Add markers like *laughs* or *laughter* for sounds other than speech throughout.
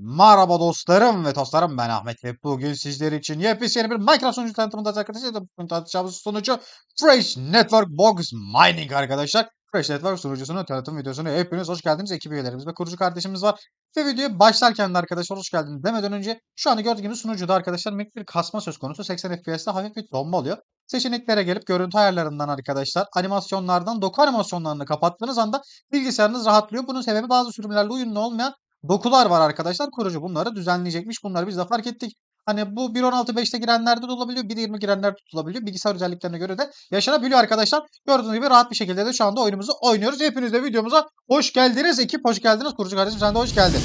Merhaba dostlarım ve dostlarım ben Ahmet ve bugün sizler için yepyeni bir Minecraft sunucu tanıtımında arkadaşlar. Bugün tanıtacağımız sunucu Fresh Network Box Mining arkadaşlar. Fresh Network sunucusunun tanıtım videosuna hepiniz hoş geldiniz. Ekip üyelerimiz ve kurucu kardeşimiz var. Ve videoya başlarken de arkadaşlar hoş geldiniz demeden önce şu anda gördüğünüz sunucuda arkadaşlar minik bir kasma söz konusu. 80 FPS'te hafif bir donma oluyor. Seçeneklere gelip görüntü ayarlarından arkadaşlar animasyonlardan doku animasyonlarını kapattığınız anda bilgisayarınız rahatlıyor. Bunun sebebi bazı sürümlerle uyumlu olmayan dokular var arkadaşlar. Kurucu bunları düzenleyecekmiş. Bunları biz de fark ettik. Hani bu 1.16.5'te girenlerde de olabiliyor. 1.20 girenlerde tutulabiliyor. Bilgisayar özelliklerine göre de yaşanabiliyor arkadaşlar. Gördüğünüz gibi rahat bir şekilde de şu anda oyunumuzu oynuyoruz. Hepiniz de videomuza hoş geldiniz. Ekip hoş geldiniz. Kurucu kardeşim sen de hoş geldin.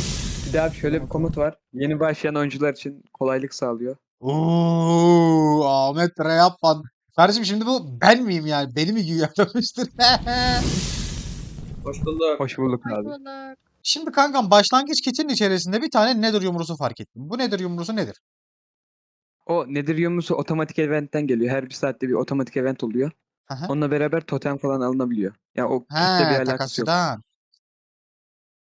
Bir de abi şöyle bir komut var. Yeni başlayan oyuncular için kolaylık sağlıyor. Ooo Ahmet Reyapan. Kardeşim şimdi bu ben miyim yani? Beni mi *laughs* güya yapmıştır? Hoş bulduk. Hoş bulduk abi. Bulduk. Şimdi kankam başlangıç kitinin içerisinde bir tane nether yumrusu fark ettim. Bu nether yumrusu nedir? O nedir yumrusu otomatik eventten geliyor. Her bir saatte bir otomatik event oluyor. Aha. Onunla beraber totem falan alınabiliyor. Ya o kitle bir alakası yok. takasıdan.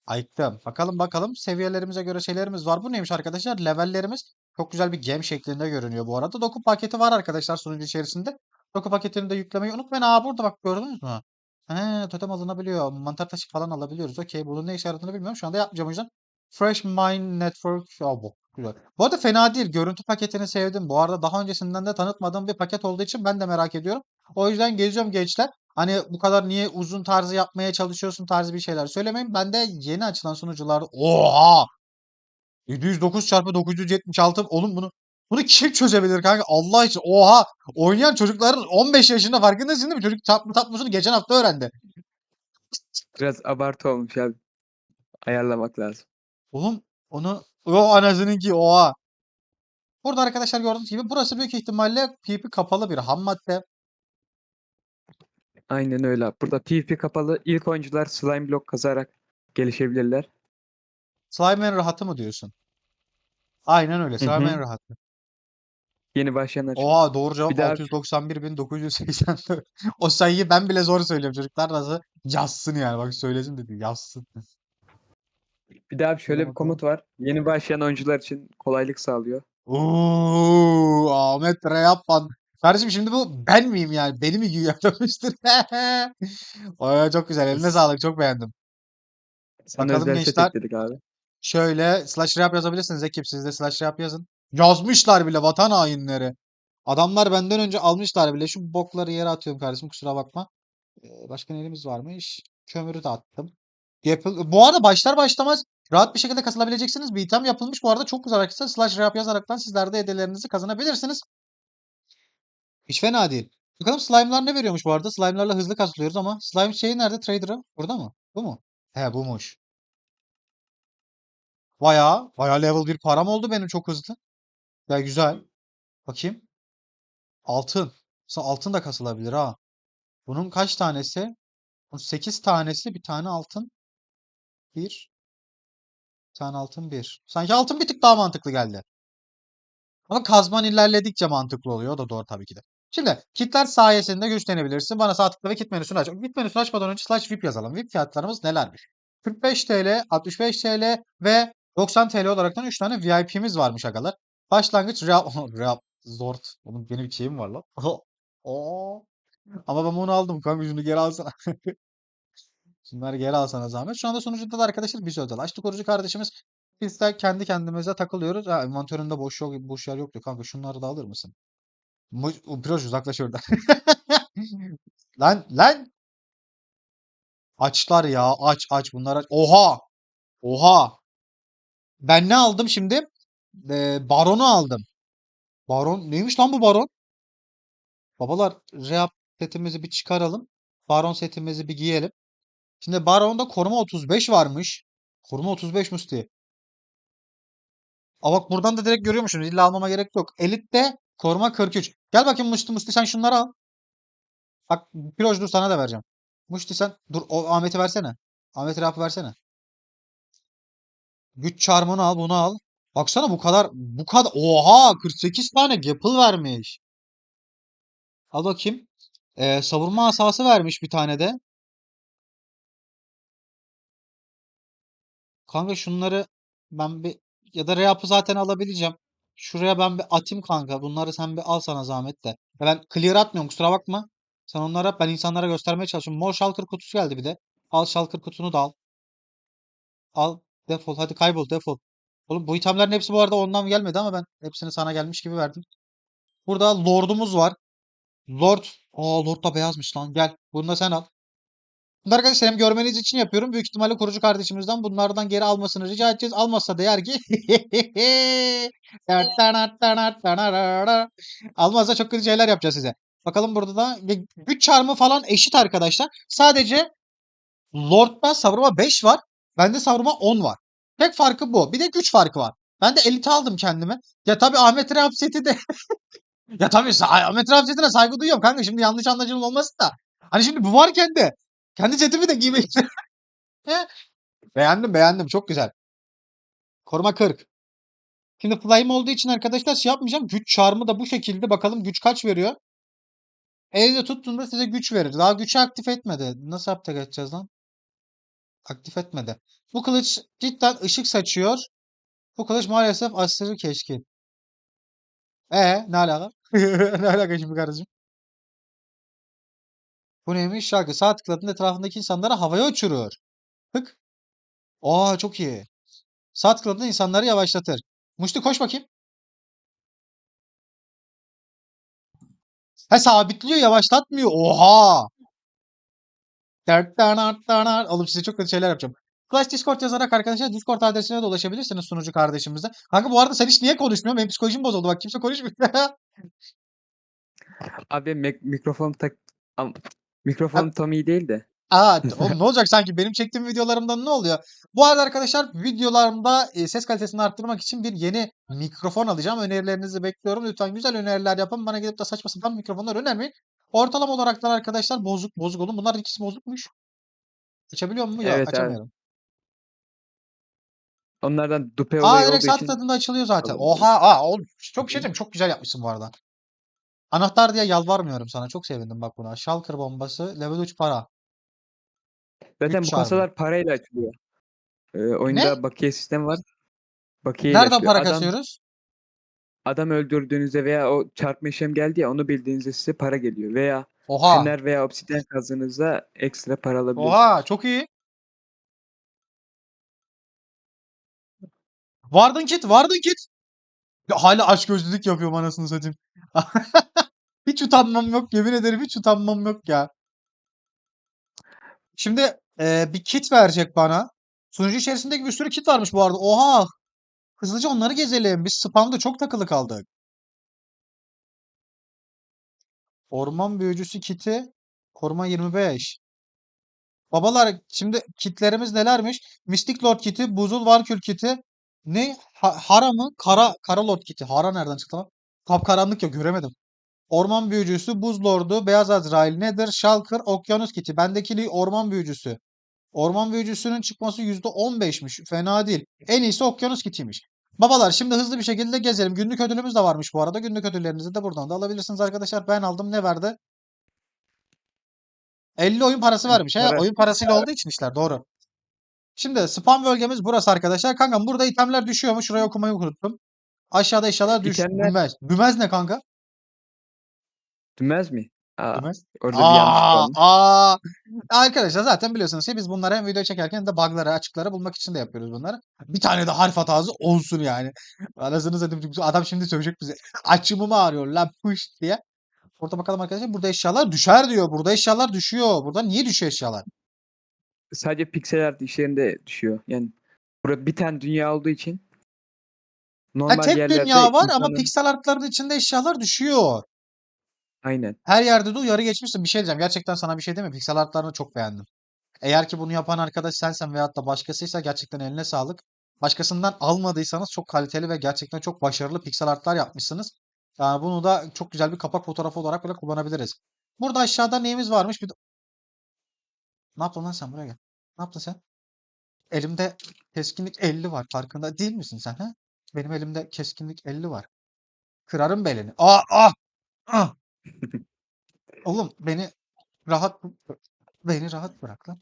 Ayıktım. Bakalım bakalım seviyelerimize göre şeylerimiz var. Bu neymiş arkadaşlar? Levellerimiz çok güzel bir gem şeklinde görünüyor bu arada. Doku paketi var arkadaşlar sunucu içerisinde. Doku paketini de yüklemeyi unutmayın. Aa burada bak gördünüz mü? He, totem alınabiliyor. Mantar taşı falan alabiliyoruz. Okey. Bunun ne işe yaradığını bilmiyorum. Şu anda yapmayacağım o yüzden. Fresh Mine Network. Aa, bu güzel. Bu arada fena değil. Görüntü paketini sevdim. Bu arada daha öncesinden de tanıtmadığım bir paket olduğu için ben de merak ediyorum. O yüzden geziyorum gençler. Hani bu kadar niye uzun tarzı yapmaya çalışıyorsun tarzı bir şeyler söylemeyin. Ben de yeni açılan sunucularda oha 709 çarpı 976 oğlum bunu bunu kim çözebilir kanka Allah için oha oynayan çocukların 15 yaşında farkındasın değil mi? Çocuk çarpma tablosunu geçen hafta öğrendi. Biraz abartı olmuş abi. Ayarlamak lazım. Oğlum onu o anasınınki oha. Burada arkadaşlar gördüğünüz gibi burası büyük ihtimalle PvP kapalı bir ham madde. Aynen öyle. Burada PvP kapalı. İlk oyuncular slime block kazarak gelişebilirler. Slime en rahatı mı diyorsun? Aynen öyle. Hı Slime hı. en rahatı. Yeni başlayanlar için. Oha doğru cevap Bir daha- 691.984. *laughs* O sayıyı ben bile zor söylüyorum. Çocuklar nasıl yazsın yani. Bak söylesin dedi. Yazsın. Bir abi şöyle bir bakalım. komut var. Yeni başlayan oyuncular için kolaylık sağlıyor. Oo, Ahmet Reyapan. Kardeşim şimdi bu ben miyim yani? Beni mi güya *laughs* çok güzel. Eline sağlık. Çok beğendim. Sana Bakalım özel set gençler. ekledik abi. Şöyle slash rap yazabilirsiniz ekip. Siz de slash rap yazın. Yazmışlar bile vatan hainleri. Adamlar benden önce almışlar bile. Şu bokları yere atıyorum kardeşim kusura bakma. Ee, başka neyimiz varmış? Kömürü de attım. Yapıl bu arada başlar başlamaz rahat bir şekilde kasılabileceksiniz. Bir item yapılmış bu arada çok güzel arkadaşlar. Slash rap yazaraktan sizler de hediyelerinizi kazanabilirsiniz. Hiç fena değil. Bakalım slime'lar ne veriyormuş bu arada? Slime'larla hızlı kasılıyoruz ama slime şeyi nerede? Trader'ı? Burada mı? Bu mu? He buymuş. Bayağı, bayağı level 1 param oldu benim çok hızlı. Ya güzel. Bakayım. Altın. Aslında altın da kasılabilir ha. Bunun kaç tanesi? Bunun 8 tanesi bir tane altın. 1. Bir tane altın 1. Sanki altın bir tık daha mantıklı geldi. Ama kazman ilerledikçe mantıklı oluyor. O da doğru tabii ki de. Şimdi kitler sayesinde güçlenebilirsin. Bana sağ tıkla ve kit menüsünü aç. Kit menüsünü açmadan önce slash VIP yazalım. VIP fiyatlarımız nelermiş? 45 TL, 65 TL ve 90 TL olaraktan 3 tane VIP'miz varmış agalar. Başlangıç Real... *laughs* Real... Zort. Onun benim şeyim var lan. *laughs* Oo. Ama ben bunu aldım. Kanka şunu geri alsana. *laughs* Şunları geri alsana zahmet. Şu anda sonucunda da arkadaşlar biz özel açtık. Kurucu kardeşimiz biz de kendi kendimize takılıyoruz. Ha, envanterinde boş yok, boş yer yok diyor. Kanka şunları da alır mısın? Mu Piroş uzaklaş oradan. Lan lan. Açlar ya. Aç aç bunlar aç. Oha. Oha. Ben ne aldım şimdi? Ee, baronu aldım. Baron neymiş lan bu baron? Babalar reap setimizi bir çıkaralım. Baron setimizi bir giyelim. Şimdi Baron'da koruma 35 varmış. Koruma 35 Musti. Aa bak buradan da direkt görüyormuşsunuz. İlla almama gerek yok. Elit'te koruma 43. Gel bakayım Musti Musti sen şunları al. Bak Piroj dur sana da vereceğim. Musti sen dur o Ahmet'i versene. Ahmet Rahat'ı versene. Güç çarmını al bunu al. Baksana bu kadar bu kadar oha 48 tane Gapple vermiş. Al bakayım. Ee, savunma asası vermiş bir tane de. Kanka şunları ben bir ya da reap'ı zaten alabileceğim. Şuraya ben bir atayım kanka. Bunları sen bir al sana zahmet de. Ya ben clear atmıyorum kusura bakma. Sen onlara ben insanlara göstermeye çalışıyorum. Mor shulker kutusu geldi bir de. Al shulker kutunu da al. Al. Defol. Hadi kaybol defol. Oğlum bu itemlerin hepsi bu arada ondan gelmedi ama ben hepsini sana gelmiş gibi verdim. Burada lordumuz var. Lord. Aa lord da beyazmış lan. Gel. Bunu da sen al. Bunları arkadaşlar hem görmeniz için yapıyorum. Büyük ihtimalle kurucu kardeşimizden bunlardan geri almasını rica edeceğiz. Almazsa değer ki *laughs* Almazsa çok kötü şeyler yapacağız size. Bakalım burada da güç çarmı falan eşit arkadaşlar. Sadece Lord'da savurma 5 var. Bende savurma 10 var. Tek farkı bu. Bir de güç farkı var. Ben de elite aldım kendime. Ya tabii Ahmet Rehab de *laughs* ya tabii Ahmet Rehab saygı duyuyorum kanka. Şimdi yanlış anlaşılma olmasın da. Hani şimdi bu varken de kendi setimi de giymek *laughs* Beğendim beğendim. Çok güzel. Koruma 40. Şimdi flame olduğu için arkadaşlar şey yapmayacağım. Güç çarmı da bu şekilde. Bakalım güç kaç veriyor. Elde tuttuğunda size güç verir. Daha gücü aktif etmedi. Nasıl aktif edeceğiz lan? Aktif etmedi. Bu kılıç cidden ışık saçıyor. Bu kılıç maalesef aşırı keşkin. E ne alaka? *laughs* ne alaka şimdi kardeşim? Bu neymiş? Şarkı. Sağ tıkladığında etrafındaki insanları havaya uçurur. Tık. Aa çok iyi. Sağ tıkladığında insanları yavaşlatır. Muştu koş bakayım. Ha sabitliyor yavaşlatmıyor. Oha. Oğlum size çok kötü şeyler yapacağım. Clash Discord yazarak arkadaşlar Discord adresine de ulaşabilirsiniz sunucu kardeşimize. Kanka bu arada sen hiç niye konuşmuyorsun? Benim psikolojim bozuldu. Bak kimse konuşmuyor. *laughs* Abi mek- mikrofon tak Am- mikrofon tam iyi değil de. Aa, *laughs* oğlum ne olacak sanki benim çektiğim videolarımdan ne oluyor? Bu arada arkadaşlar videolarımda e, ses kalitesini arttırmak için bir yeni mikrofon alacağım. Önerilerinizi bekliyorum. Lütfen güzel öneriler yapın. Bana gelip de saçma sapan mikrofonlar önermeyin. Ortalama olaraktan arkadaşlar bozuk bozuk olun. Bunların ikisi bozukmuş. Açabiliyor mu? Yok Evet abi. açamıyorum. Onlardan dupe Aa olayı direkt olduğu saat için tadında açılıyor zaten. Oha aa oğlum çok bir şey Çok güzel yapmışsın bu arada. Anahtar diye yalvarmıyorum sana. Çok sevindim bak buna. Shulker bombası. Level 3 para. zaten güç bu çarmı. kasalar parayla açılıyor. Ee, oyunda bakiye sistemi var. Bakiyeyle Nereden para kasıyoruz? Adam öldürdüğünüzde veya o çarpma işlem geldi ya onu bildiğinizde size para geliyor. Veya Oha. fener veya obsidyen kazdığınızda ekstra para alabiliyorsunuz. Oha çok iyi. Vardın kit, vardın kit. Ya hala açgözlülük yapıyorum anasını satayım. *laughs* Hiç utanmam yok, yemin ederim hiç utanmam yok ya. Şimdi e, bir kit verecek bana. Sunucu içerisindeki bir sürü kit varmış bu arada. Oha! Hızlıca onları gezelim. Biz spamda çok takılı kaldık. Orman büyücüsü kiti. Koruma 25. Babalar şimdi kitlerimiz nelermiş? Mystic Lord kiti, Buzul Valkür kiti. Ne? Ha- Hara mı? Kara, Kara Lord kiti. Hara nereden çıktı lan? Kapkaranlık ya göremedim. Orman büyücüsü, Buz Lordu, Beyaz Azrail, Nether, Shulker, Okyanus kiti. Bendeki orman büyücüsü. Orman büyücüsünün çıkması %15'miş. Fena değil. En iyisi Okyanus kitiymiş. Babalar şimdi hızlı bir şekilde gezelim. Günlük ödülümüz de varmış bu arada. Günlük ödüllerinizi de buradan da alabilirsiniz arkadaşlar. Ben aldım. Ne verdi? 50 oyun parası vermiş. He? Oyun parasıyla olduğu için işler. Doğru. Şimdi spam bölgemiz burası arkadaşlar. Kankam burada itemler düşüyor mu? Şurayı okumayı unuttum. Aşağıda eşyalar düş. İtemler- Bümez. Bümez ne kanka? Dümez mi? Aa, orada bir yanlış Aa, olmuş. aa. *laughs* Arkadaşlar zaten biliyorsunuz ki biz bunları hem video çekerken de bug'ları, açıkları bulmak için de yapıyoruz bunları. Bir tane de harf hatası olsun yani. Anasını satayım. Adam şimdi sövecek bize. Açımımı arıyor lan pış diye. Orada bakalım arkadaşlar. Burada eşyalar düşer diyor. Burada eşyalar düşüyor. Burada niye düşüyor eşyalar? Sadece piksel art işlerinde düşüyor. Yani burada bir tane dünya olduğu için Ha, normal tek yerlerde dünya var ama insanların- piksel artların içinde eşyalar düşüyor. Aynen. Her yerde de uyarı geçmişsin. Bir şey diyeceğim. Gerçekten sana bir şey değil mi? Piksel artlarını çok beğendim. Eğer ki bunu yapan arkadaş sensen veyahut da başkasıysa gerçekten eline sağlık. Başkasından almadıysanız çok kaliteli ve gerçekten çok başarılı piksel artlar yapmışsınız. Yani bunu da çok güzel bir kapak fotoğrafı olarak bile kullanabiliriz. Burada aşağıda neyimiz varmış? Bir de... Ne yaptın lan sen? Buraya gel. Ne yaptın sen? Elimde keskinlik 50 var. Farkında değil misin sen? Ha? Benim elimde keskinlik 50 var. Kırarım belini. Aa, ah, ah. *laughs* Oğlum beni rahat beni rahat bırak lan.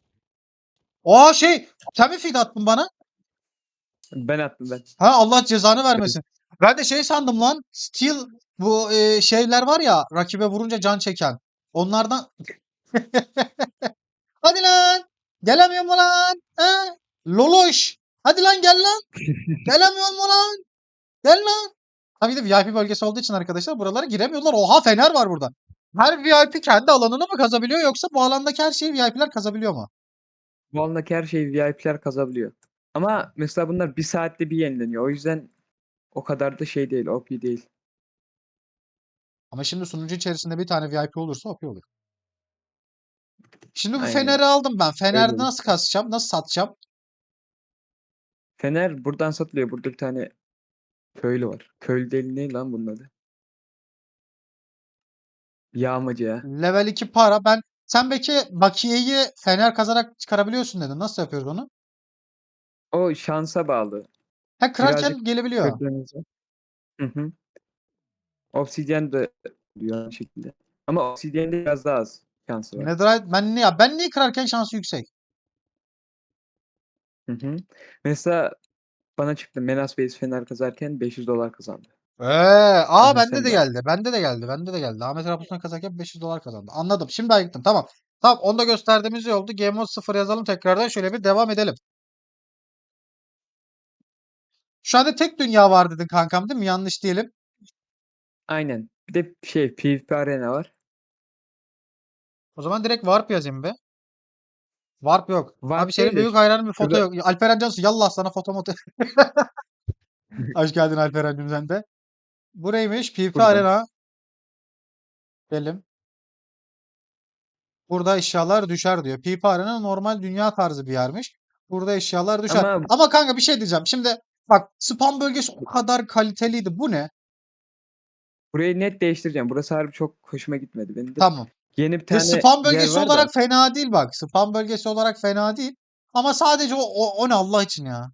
Aa şey sen mi feed attın bana? Ben attım ben. Ha Allah cezanı vermesin. Ben de şey sandım lan. Steel bu e, şeyler var ya rakibe vurunca can çeken. Onlardan *laughs* Hadi lan. Gelemiyor mu lan? He? Loloş. Hadi lan gel lan. *laughs* Gelemiyor mu lan? Gel lan. Tabii de VIP bölgesi olduğu için arkadaşlar buralara giremiyorlar. Oha Fener var burada. Her VIP kendi alanını mı kazabiliyor yoksa bu alandaki her şeyi VIP'ler kazabiliyor mu? Bu alandaki her şeyi VIP'ler kazabiliyor. Ama mesela bunlar bir saatte bir yenileniyor. O yüzden o kadar da şey değil, OP değil. Ama şimdi sunucu içerisinde bir tane VIP olursa OP olur. Şimdi bu Aynen. Fener'i aldım ben. Olur. nasıl kasacağım? Nasıl satacağım? Fener buradan satılıyor. Burada bir tane köylü var. Köylü değil ne lan bunun adı? Yağmacı ya. Level 2 para. Ben sen belki bakiyeyi Fener kazarak çıkarabiliyorsun dedin. Nasıl yapıyoruz onu? O şansa bağlı. Ha kırarken Birazcık gelebiliyor. Kırdığınızda. Hı hı. Obsidian de oluyor aynı şekilde. Ama Obsidian'de biraz daha az şansı var. Netherite ben niye ben niye kırarken şansı yüksek? Hı hı. Mesela bana çıktı Menas Base Fener kazarken 500 dolar kazandı. Ee, aa Aha, bende sen de de. geldi. Bende de geldi. Bende de geldi. Ahmet Rapus'tan kazarken 500 dolar kazandı. Anladım. Şimdi ayıktım. Tamam. Tamam. Onu da gösterdiğimiz iyi oldu. Game Mode 0 yazalım tekrardan. Şöyle bir devam edelim. Şu anda tek dünya var dedin kankam değil mi? Yanlış diyelim. Aynen. Bir de şey PvP Arena var. O zaman direkt Warp yazayım be. Warp yok. Warp Abi senin büyük hayranın bir foto şurada- yok. Alperen Cansu yallah sana foto moto. *laughs* Hoş geldin Alperen'cim sen de. Buraymış. PvP Burada. Arena. Gelim. Burada eşyalar düşer diyor. PvP Arena normal dünya tarzı bir yermiş. Burada eşyalar düşer. Ama- Ama kanka bir şey diyeceğim. Şimdi bak spam bölgesi o kadar kaliteliydi. Bu ne? Burayı net değiştireceğim. Burası harbi çok hoşuma gitmedi. Benim de Tamam. Yeni bir Ve tane spam yer bölgesi da olarak fena değil bak. Spam bölgesi olarak fena değil. Ama sadece o, o, o ne Allah için ya.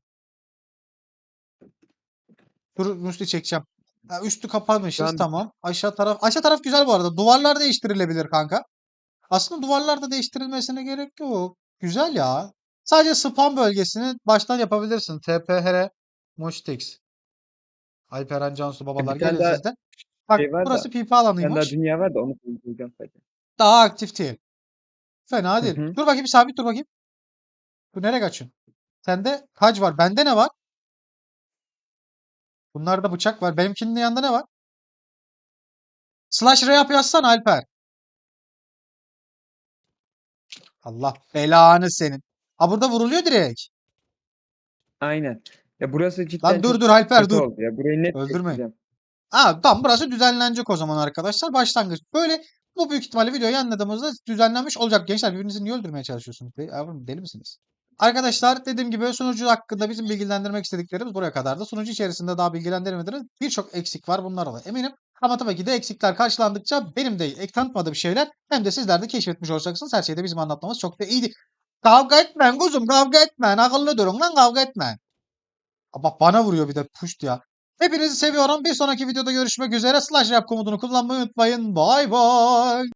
Dur üstü çekeceğim. Ha, üstü kapamışız an- tamam. Aşağı taraf aşağı taraf güzel bu arada. Duvarlar değiştirilebilir kanka. Aslında duvarlar da değiştirilmesine gerek yok. Güzel ya. Sadece spam bölgesini baştan yapabilirsin. TPHR Mustix. Alperen Cansu babalar tane gelin daha sizde. Bak şey var da, burası PP bir tane daha alanıymış. dünya var da onu koyacağım sadece. Daha aktif değil. Fena Hı değil. hı. Dur bakayım sabit dur bakayım. Bu nereye kaçıyorsun? Sende kaç var? Bende ne var? Bunlarda bıçak var. Benimkinin yanında ne var? Slash rap yazsana Alper. Allah belanı senin. Ha burada vuruluyor direkt. Aynen. Ya burası cidden Lan dur dur Alper dur. oldu ya. Burayı net değiştireceğim. Ha tamam burası düzenlenecek o zaman arkadaşlar. Başlangıç. Böyle bu büyük ihtimalle videoyu anladığımızda düzenlenmiş olacak. Gençler birbirinizi niye öldürmeye çalışıyorsunuz? De- Yavrum deli misiniz? Arkadaşlar dediğim gibi sunucu hakkında bizim bilgilendirmek istediklerimiz buraya kadardı. Sunucu içerisinde daha bilgilendirmediğiniz birçok eksik var bunlarla da eminim. Ama tabii ki de eksikler karşılandıkça benim de ek tanıtmadığım şeyler hem de sizler de keşfetmiş olacaksınız. Her şeyde bizim anlatmamız çok da iyiydi. Kavga etmeyin kuzum kavga etmeyin. Akıllı durun lan kavga etmeyin. Bak bana vuruyor bir de puşt ya. Hepinizi seviyorum. Bir sonraki videoda görüşmek üzere. Slash rap komutunu kullanmayı unutmayın. Bay bay.